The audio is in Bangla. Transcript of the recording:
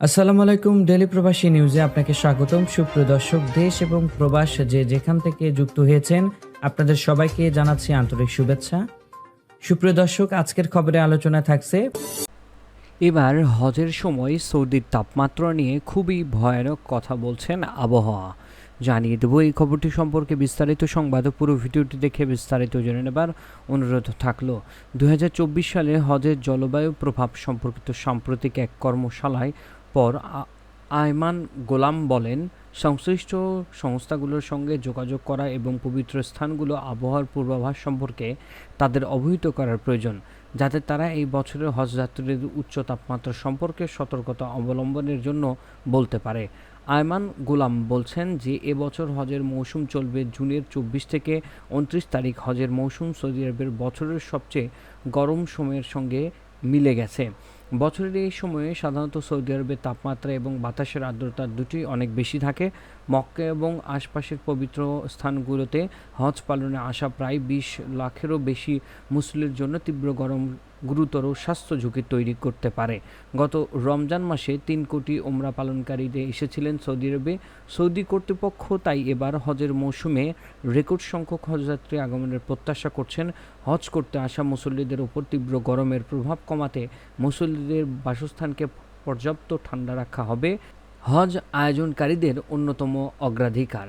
আসসালামু আলাইকুম ডেলি প্রবাসী নিউজে আপনাকে স্বাগতম। সুপ্রিয় দর্শক, দেশ এবং প্রবাস যে যেখান থেকে যুক্ত হয়েছেন, আপনাদের সবাইকে জানাচ্ছি আন্তরিক শুভেচ্ছা। সুপ্রিয় দর্শক, আজকের খবরে আলোচনা থাকছে। এবার হজের সময় সৌদির তাপমাত্রা নিয়ে খুবই ভয়ানক কথা বলছেন আবহাওয়া। জানিয়ে দেবো এই খবরটি সম্পর্কে বিস্তারিত সংবাদ। পুরো ভিডিওটি দেখে বিস্তারিত জেনে নেবার অনুরোধ থাকল। দুই হাজার চব্বিশ সালে হজের জলবায়ু প্রভাব সম্পর্কিত সাম্প্রতিক এক কর্মশালায় পর আয়মান গোলাম বলেন, সংশ্লিষ্ট সংস্থাগুলোর সঙ্গে যোগাযোগ করা এবং পবিত্র স্থানগুলো আবহাওয়ার পূর্বাভাস সম্পর্কে তাদের অবহিত করার প্রয়োজন, যাতে তারা এই বছরের হজযাত্রীদের উচ্চ তাপমাত্রা সম্পর্কে সতর্কতা অবলম্বনের জন্য বলতে পারে। আয়মান গোলাম বলছেন যে এবছর হজের মৌসুম চলবে জুনের চব্বিশ থেকে উনত্রিশ তারিখ। হজের মৌসুম সৌদি আরবের বছরের সবচেয়ে গরম সময়ের সঙ্গে মিলে গেছে। বছরের এই সময়ে সাধারণত সৌদি আরবের তাপমাত্রা এবং বাতাসের আর্দ্রতা দুটি অনেক বেশি থাকে। মক্কা এবং আশপাশের পবিত্র স্থানগুলোতে হজ পালনে আসা প্রায় বিশ লাখেরও বেশি মুসলিমের জন্য তীব্র গরম গুরুতর স্বাস্থ্য ঝুঁকি তৈরি করতে পারে। গত রমজান মাসে তিন কোটি ওমরা পালনকারীদের এসেছিলেন সৌদি আরবে। সৌদি কর্তৃপক্ষ তাই এবার হজের মৌসুমে রেকর্ড সংখ্যক হজযাত্রী আগমনের প্রত্যাশা করছেন। হজ করতে আসা মুসল্লিদের উপর তীব্র গরমের প্রভাব কমাতে মুসল্লিদের বাসস্থানকে পর্যাপ্ত ঠান্ডা রাখা হবে। হজ আয়োজনকারীদের অন্যতম অগ্রাধিকার।